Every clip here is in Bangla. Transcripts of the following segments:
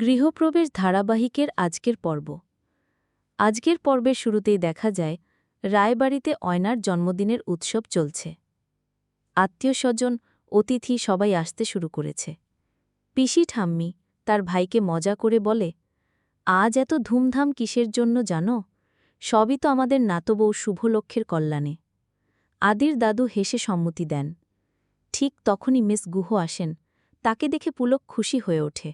গৃহপ্রবেশ ধারাবাহিকের আজকের পর্ব। আজকের পর্বের শুরুতেই দেখা যায়, রায়বাড়িতে অয়নার জন্মদিনের উৎসব চলছে। আত্মীয় স্বজন, অতিথি সবাই আসতে শুরু করেছে। পিসি ঠাম্মি তার ভাইকে মজা করে বলে, আজ এত ধুমধাম কিসের জন্য জানো? সবই তো আমাদের নাতবউ শুভলক্ষের কল্যাণে। আদির দাদু হেসে সম্মতি দেন। ঠিক তখনই মিস গুহ আসেন, তাকে দেখে পুলক খুশি হয়ে ওঠে।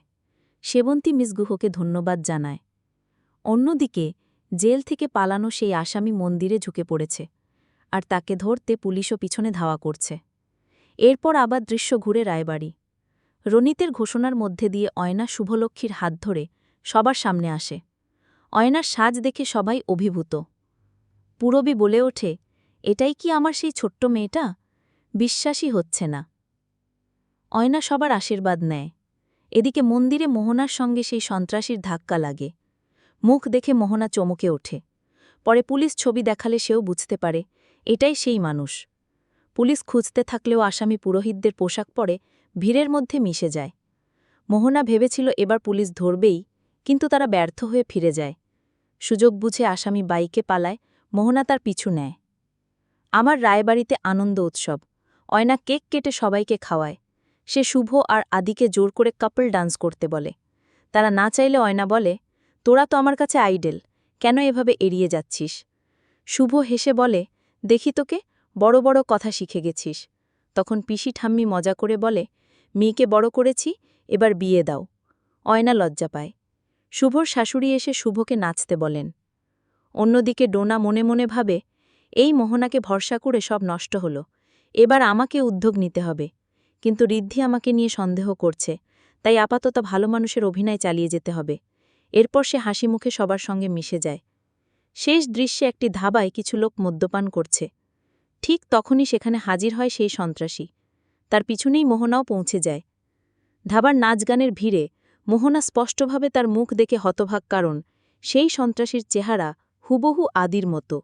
সেবন্তী মিস গুহকে ধন্যবাদ জানায়। অন্যদিকে, জেল থেকে পালানো সেই আসামি মন্দিরে ঝুঁকে পড়েছে আর তাকে ধরতে পুলিশও পিছনে ধাওয়া করছে। এরপর আবার দৃশ্য ঘুরে রায়বাড়ি। রনিতের ঘোষণার মধ্যে দিয়ে অয়না শুভলক্ষ্মীর হাত ধরে সবার সামনে আসে। অয়নার সাজ দেখে সবাই অভিভূত। পুরবী বলে ওঠে, এটাই কি আমার সেই ছোট্ট মেয়েটা? বিশ্বাসই হচ্ছে না। অয়না সবার আশীর্বাদ নেয়। এদিকে মন্দিরে মোহনার সঙ্গে সেই সন্ত্রাসীর ধাক্কা লাগে। মুখ দেখে মোহনা চমকে ওঠে। পরে পুলিশ ছবি দেখালে সেও বুঝতে পারে, এটাই সেই মানুষ। পুলিশ খুঁজতে থাকলেও আসামি পুরোহিতদের পোশাক পরে ভিড়ের মধ্যে মিশে যায়। মোহনা ভেবেছিল এবার পুলিশ ধরবেই, কিন্তু তারা ব্যর্থ হয়ে ফিরে যায়। সুযোগ বুঝে আসামি বাইকে পালায়, মোহনা তার পিছু নেয়। আমার রায়বাড়িতে আনন্দ উৎসব। অয়না কেক কেটে সবাইকে খাওয়ায়। সে শুভ আর আদিকে জোর করে কাপল ডান্স করতে বলে। তারা না চাইলে অয়না বলে, তোরা তো আমার কাছে আইডেল, কেন এভাবে এড়িয়ে যাচ্ছিস? শুভ হেসে বলে, দেখি তোকে, বড় বড় কথা শিখে গেছিস। তখন পিসি ঠাম্মি মজা করে বলে, মেয়েকে বড় করেছি, এবার বিয়ে দাও। অয়না লজ্জা পায়। শুভর শাশুড়ি এসে শুভকে নাচতে বলেন। অন্যদিকে ডোনা মনে মনে ভাবে, এই মোহনাকে ভরসা করে সব নষ্ট হল, এবার আমাকে উদ্যোগ নিতে হবে। কিন্তু ঋদ্ধি আমাকে নিয়ে সন্দেহ করছে, তাই আপাতত ভালো মানুষের অভিনয় চালিয়ে যেতে হবে। এরপর সে হাসি মুখে সবার সঙ্গে মিশে যায়। শেষ দৃশ্যে একটি ধাবায় কিছু লোক মদ্যপান করছে। ঠিক তখনই সেখানে হাজির হয় সেই সন্ত্রাসী। তার পিছনেই মোহনাও পৌঁছে যায়। ধাবার নাচ গানের ভিড়ে মোহনা স্পষ্টভাবে তার মুখ দেখে হতভাগ, কারণ সেই সন্ত্রাসীর চেহারা হুবহু আদির মতো।